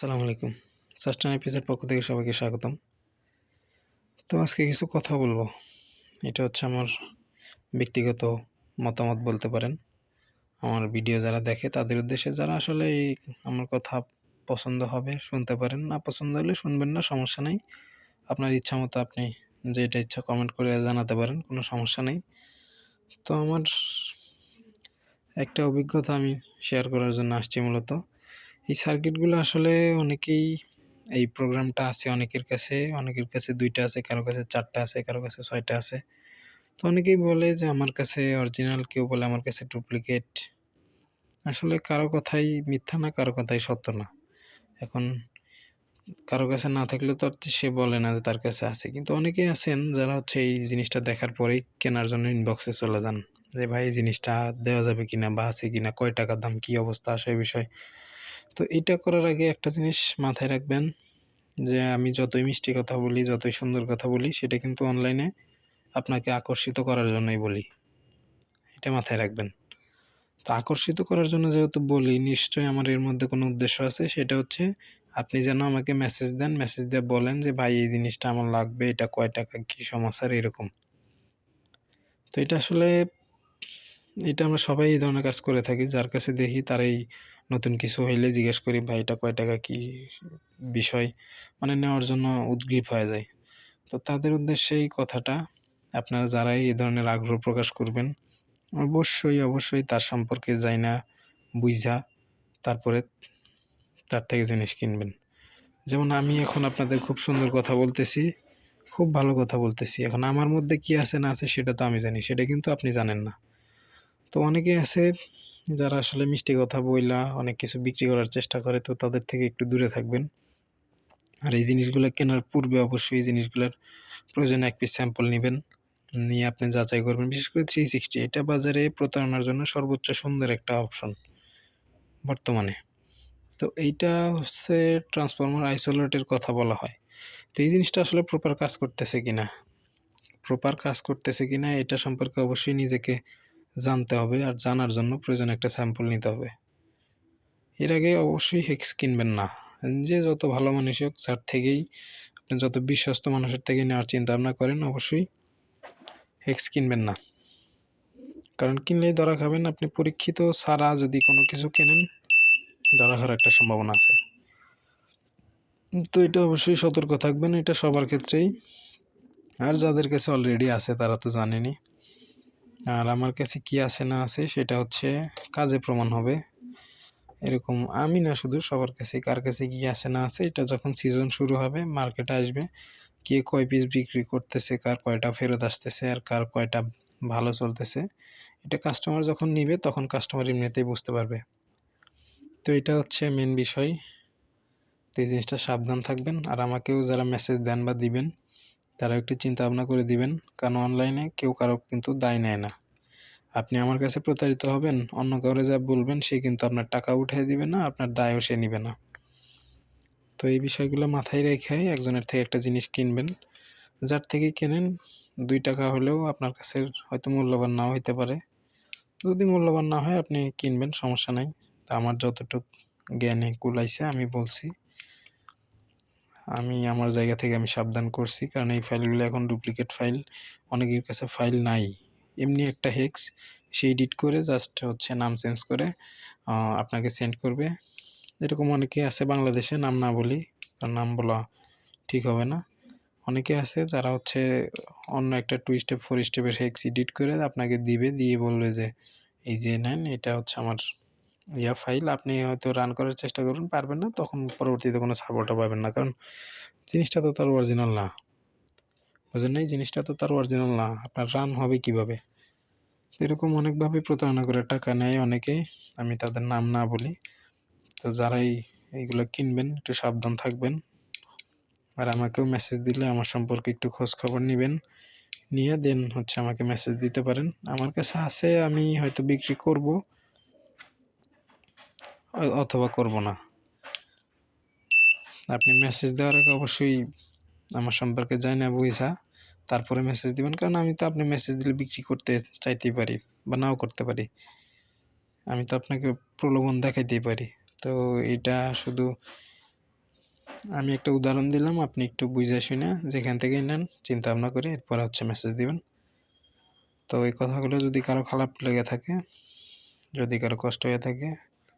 আসসালামু আলাইকুম। সাস্টেন এপিসের পক্ষ থেকে সবাইকে স্বাগতম। তো আজকে কিছু কথা বলব। এটা হচ্ছে আমার ব্যক্তিগত মতামত বলতে পারেন। আমার ভিডিও যারা দেখে, তাদের উদ্দেশ্যে যারা আসলে আমার কথা পছন্দ হবে, শুনতে পারেন। না পছন্দ হলে শুনবেন না, সমস্যা নেই। আপনার ইচ্ছা মতো আপনি যেটা ইচ্ছা কমেন্ট করে জানাতে পারেন, কোনো সমস্যা নেই। তো আমার একটা অভিজ্ঞতা আমি শেয়ার করার জন্য আসছি মূলত। এই সার্কিটগুলো আসলে অনেকেই এই প্রোগ্রামটা আছে, অনেকের কাছে অনেকের কাছে দুইটা আছে, কারও কাছে চারটা আছে, কারও কাছে ছয়টা আছে। তো অনেকেই বলে যে আমার কাছে অরিজিনাল কেউ বলে আমার কাছে ডুপ্লিকেট আসলে কারও কথাই মিথ্যা না, কারও কথাই সত্য না। এখন কারও কাছে না থাকলে তো সে বলে না যে তার কাছে আছে। কিন্তু অনেকেই আছেন যারা হচ্ছে এই জিনিসটা দেখার পরেই কেনার জন্য ইনবক্সে চলে যান। যে ভাই, এই জিনিসটা দেওয়া যাবে কিনা বা আছে কিনা, কয় টাকার দাম, কি অবস্থা, সে বিষয় তো এটা করার আগে একটা জিনিস মাথায় রাখবেন যে আমি যতই মিষ্টি কথা বলি, যতই সুন্দর কথা বলি, সেটা কিন্তু অনলাইনে আপনাকে আকর্ষিত করার জন্যই বলি। এটা মাথায় রাখবেন। তো আকর্ষিত করার জন্য যেহেতু বলি, নিশ্চয়ই আমার এর মধ্যে কোনো উদ্দেশ্য আছে, সেটা হচ্ছে আপনি যেন আমাকে মেসেজ দেন মেসেজ দিয়ে বলেন যে, ভাই, এই জিনিসটা আমার লাগবে, এটা কয় টাকা, কী সমস্যার? এরকম। তো এটা আসলে এটা আমরা সবাই এই ধরনের কাজ করে থাকি। যার কাছে দেখি তারাই নতুন কিছু হইলে জিজ্ঞেস করি, ভাই, এটা কয় টাকা কী বিষয়? মানে নেওয়ার জন্য উদ্গ্রীব হয়ে যায়। তো তাদের উদ্দেশ্যে এই কথাটা, আপনারা যারাই এই ধরনের আগ্রহ প্রকাশ করবেন, অবশ্যই অবশ্যই তার সম্পর্কে যাই না বুঝা তারপরে তার থেকে জিনিস কিনবেন। যেমন আমি এখন আপনাদের খুব সুন্দর কথা বলতেছি, খুব ভালো কথা বলতেছি। এখন আমার মধ্যে কি আছে, না আছে সেটা তো আমি জানি, সেটা কিন্তু আপনি জানেন না। তো অনেকে আছে যারা আসলে মিষ্টি কথা বইলা অনেক কিছু বিক্রি করার চেষ্টা করে, তো তাদের থেকে একটু দূরে থাকবেন। আর এই জিনিসগুলো কেনার পূর্বে অবশ্যই এই জিনিসগুলোর প্রয়োজনে এক পিস স্যাম্পল নেবেন, নিয়ে আপনি যাচাই করবেন। বিশেষ করে থ্রি সিক্সটি এটা বাজারে প্রতারণার জন্য সর্বোচ্চ সুন্দর একটা অপশন বর্তমানে। তো এইটা হচ্ছে ট্রান্সফর্মার আইসোলেটের কথা বলা হয়। তো এই জিনিসটা আসলে প্রপার কাজ করতেছে কিনা? প্রপার কাজ করতেছে কিনা, এটা সম্পর্কে অবশ্যই নিজেকে জানতে হবে আর জানার জন্য প্রয়োজন একটা স্যাম্পল নিতে হবে। এর আগে অবশ্যই হেক্স কিনবেন না। যে যত ভালো মানুষ হোক, যার থেকেই আপনি যত বিশ্বস্ত মানুষের থেকে নেওয়ার চিন্তা ভাবনা করেন, অবশ্যই হেক্স কিনবেন না। কারণ কিনলেই ধরা খাবেন, আপনি পরীক্ষিত ছাড়া যদি কোনো কিছু কেনেন, ধরা খাওয়ার একটা সম্ভাবনা আছে। তো এটা অবশ্যই সতর্ক থাকবেন, এটা সবার ক্ষেত্রেই। আর যাদের কাছে অলরেডি আছে, তারা তো জানেনি আর আমার কাছে কি আছে না আছে সেটা হচ্ছে কাজে প্রমাণ হবে। এরকম আমি না শুধু সবার কাছে কার কাছে কি আছে না আছে, এটা যখন সিজন শুরু হবে মার্কেটে আসবে, কে কয় পিস বিক্রি করতেছে, কার কয়টা ফেরত আসতেছে, আর কার কয়টা ভালো চলতেছে, এটা কাস্টমার যখন নিবে, তখন কাস্টমার এমনিতেই বুঝতে পারবে। তো এটা হচ্ছে মেন বিষয়। তো এই জিনিসটা সাবধান থাকবেন, আর আমাকেও যারা মেসেজ দেন বা দিবেন তারা একটু চিন্তা ভাবনা করে দিবেন, কারণ অনলাইনে কেউ কারও কিন্তু দায় নেয় না। আপনি আমার কাছে প্রতারিত হবেন, অন্য কাউরে যা বলবেন সে কিন্তু আপনার টাকা উঠিয়ে দিবে না, আপনার দায়ও সে নিবে না। তো এই বিষয়গুলো মাথায় রেখে একজনের থেকে একটা জিনিস কিনবেন, যার থেকে কেনেন দুই টাকা হলেও আপনার কাছে হয়তো মূল্যবান নাও হইতে পারে। যদি মূল্যবান না হয় আপনি কিনবেন, সমস্যা নাই। তা আমার যতটুকু জ্ঞানে কুলাইছে আমি বলছি। আমি আমার জায়গা থেকে আমি সাবধান করছি, কারণ এই ফাইলগুলো এখন ডুপ্লিকেট ফাইল, অনেকের কাছে ফাইল নাই। এমনি একটা হেক্স সে এডিট করে জাস্ট হচ্ছে নাম চেঞ্জ করে আপনাকে সেন্ড করবে। এরকম অনেকে আছে বাংলাদেশে, নাম না বলি তার নাম বলা ঠিক হবে না। অনেকে আছে যারা হচ্ছে অন্য একটা টু স্টেপ ফোর স্টেপের হেক্স এডিট করে আপনাকে দিবে, দিয়ে বলবে যে, এই যে নেন, এটা হচ্ছে আমার ইয়া ফাইল আপনি হয়তো রান করার চেষ্টা করুন পারবেন না, তখন পরবর্তীতে কোনো সাপোর্টও পাবেন না। কারণ জিনিসটা তো তার অরিজিনাল না। বুঝলেন এই জিনিসটা তো তার অরিজিনাল না। আপনার রান হবে কীভাবে? এরকম অনেকভাবে প্রতারণা করে টাকা নেয় অনেকেই আমি তাদের নাম না বলি। তো যারাই এইগুলো কিনবেন, একটু সাবধান থাকবেন। আর আমাকেও মেসেজ দিলে আমার সম্পর্কে একটু খোঁজ খবর নেবেন। নিয়ে দেন হচ্ছে আমাকে মেসেজ দিতে পারেন। আমার কাছে আছে, আমি হয়তো বিক্রি করব। অথবা করব না। আপনি মেসেজ দেওয়ার আগে অবশ্যই আমার সম্পর্কে যাই না বুঝা তারপরে মেসেজ দিবেন, কারণ আমি তো আপনি মেসেজ দিলে বিক্রি করতে চাইতেই পারি বা নাও করতে পারি। আমি তো আপনাকে প্রলোভন দেখাইতেই পারি। তো এটা শুধু আমি একটা উদাহরণ দিলাম, আপনি একটু বুঝে শুনে যেখান থেকেই নেন, চিন্তা ভাবনা করে এরপর হচ্ছে মেসেজ দিবেন। তো এই কথাগুলো যদি কারও খারাপ লেগে থাকে, যদি কারও কষ্ট হয়ে থাকে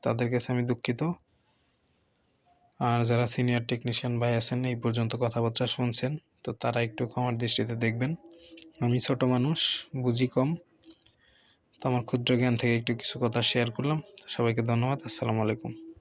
তাদের কাছে আমি দুঃখিত। আর যারা সিনিয়র টেকনিশিয়ান ভাই আছেন, এই পর্যন্ত কথাবার্তা শুনছেন, তো তারা একটু ক্ষমার দৃষ্টিতে দেখবেন। আমি ছোট মানুষ, বুঝি কম। তো আমার ক্ষুদ্র জ্ঞান থেকে একটু কিছু কথা শেয়ার করলাম। সবাইকে ধন্যবাদ। আসসালামু আলাইকুম।